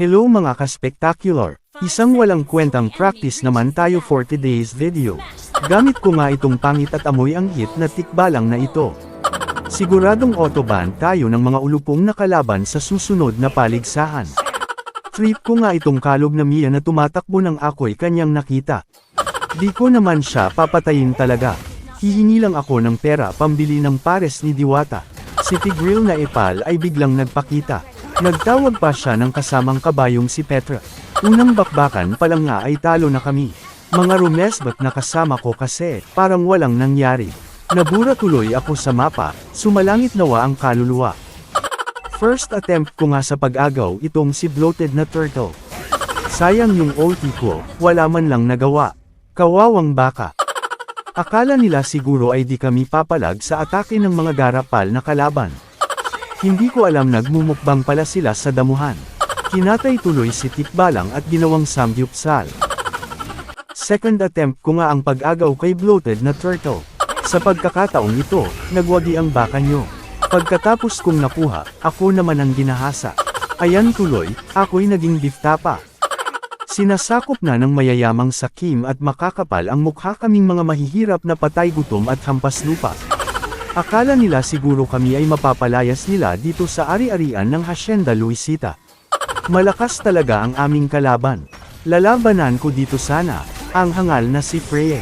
Hello mga ka-spectacular! Isang walang kwentang practice naman tayo for today's video. Gamit ko nga itong pangit at amoy ang hit na tikbalang na ito. Siguradong autoban tayo ng mga ulupong na kalaban sa susunod na paligsahan. Trip ko nga itong kalog na Mia na tumatakbo ng ako'y kanyang nakita. Di ko naman siya papatayin talaga. Hihingi lang ako ng pera pambili ng pares ni Diwata. Si Tigril na epal ay biglang nagpakita. Nagtawag pa siya ng kasamang kabayong si Petra. Unang bakbakan pa lang nga ay talo na kami. Mga rumesbat na kasama ko kasi, parang walang nangyari. Nabura tuloy ako sa mapa, sumalangit nawa ang kaluluwa. First attempt ko nga sa pag-agaw itong si bloated na turtle. Sayang yung OT ko, wala man lang nagawa. Kawawang baka. Akala nila siguro ay di kami papalag sa atake ng mga garapal na kalaban. Hindi ko alam nagmumukbang pala sila sa damuhan. Kinatay tuloy si Tikbalang at ginawang samgyupsal. Second attempt ko nga ang pag-agaw kay bloated na turtle. Sa pagkakataong ito, nagwagi ang baka nyo. Pagkatapos kong nakuha, ako naman ang ginahasa. Ayan tuloy, ako'y naging biftapa. Sinasakop na ng mayayamang sakim at makakapal ang mukha kaming mga mahihirap na patay gutom at hampas lupa. Akala nila siguro kami ay mapapalayas nila dito sa ari-arian ng Hacienda Luisita. Malakas talaga ang aming kalaban. Lalabanan ko dito sana, ang hangal na si Freya.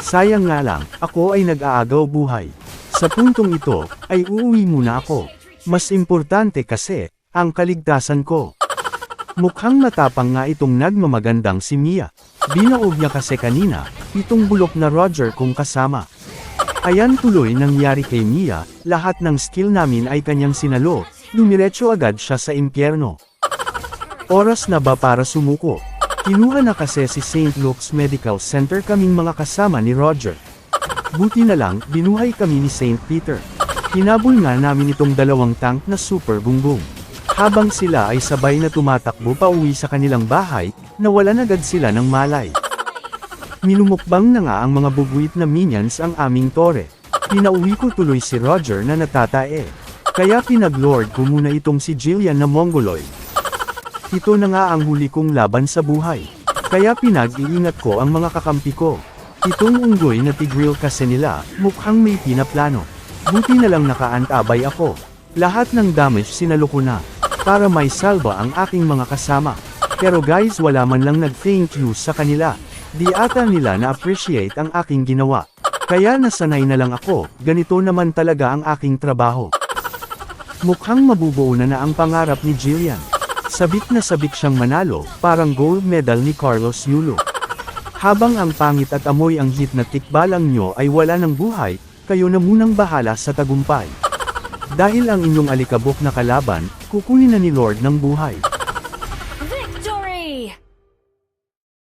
Sayang nga lang, ako ay nag-aagaw buhay. Sa puntong ito, ay uuwi muna ako. Mas importante kasi, ang kaligtasan ko. Mukhang matapang nga itong nagmamagandang si Mia. Binaog niya kasi kanina, itong bulok na Roger kong kasama. Ayan tuloy nangyari kay Mia, lahat ng skill namin ay kanyang sinalo, dumiretso agad siya sa impyerno. Oras na ba para sumuko? Kinuha na kasi si St. Luke's Medical Center kaming mga kasama ni Roger. Buti na lang, binuhay kami ni St. Peter. Hinabol nga namin itong dalawang tank na super gunggong. Habang sila ay sabay na tumatakbo pa uwi sa kanilang bahay, nawalan agad sila ng malay. Minumukbang na nga ang mga bugwit na minions ang aming tore. Pinauwi ko tuloy si Roger na natatae. Kaya pinaglord ko muna itong si Jillian na mongoloid. Ito na nga ang huli kong laban sa buhay. Kaya pinag-iingat ko ang mga kakampi ko. Itong unggoy na tigril kasi nila, mukhang may pinaplano. Buti na lang nakaantabay ako. Lahat ng damage sinalo ko na. Para may salba ang aking mga kasama. Pero guys wala man lang nag-thank you sa kanila. Di ata nila na-appreciate ang aking ginawa. Kaya nasanay na lang ako, ganito naman talaga ang aking trabaho. Mukhang mabubuo na na ang pangarap ni Jillian. Sabik na sabik siyang manalo, parang gold medal ni Carlos Yulo. Habang ang pangit at amoy ang hit na tikbalang nyo ay wala ng buhay, kayo na munang bahala sa tagumpay. Dahil ang inyong alikabok na kalaban, kukunin na ni Lord ng buhay.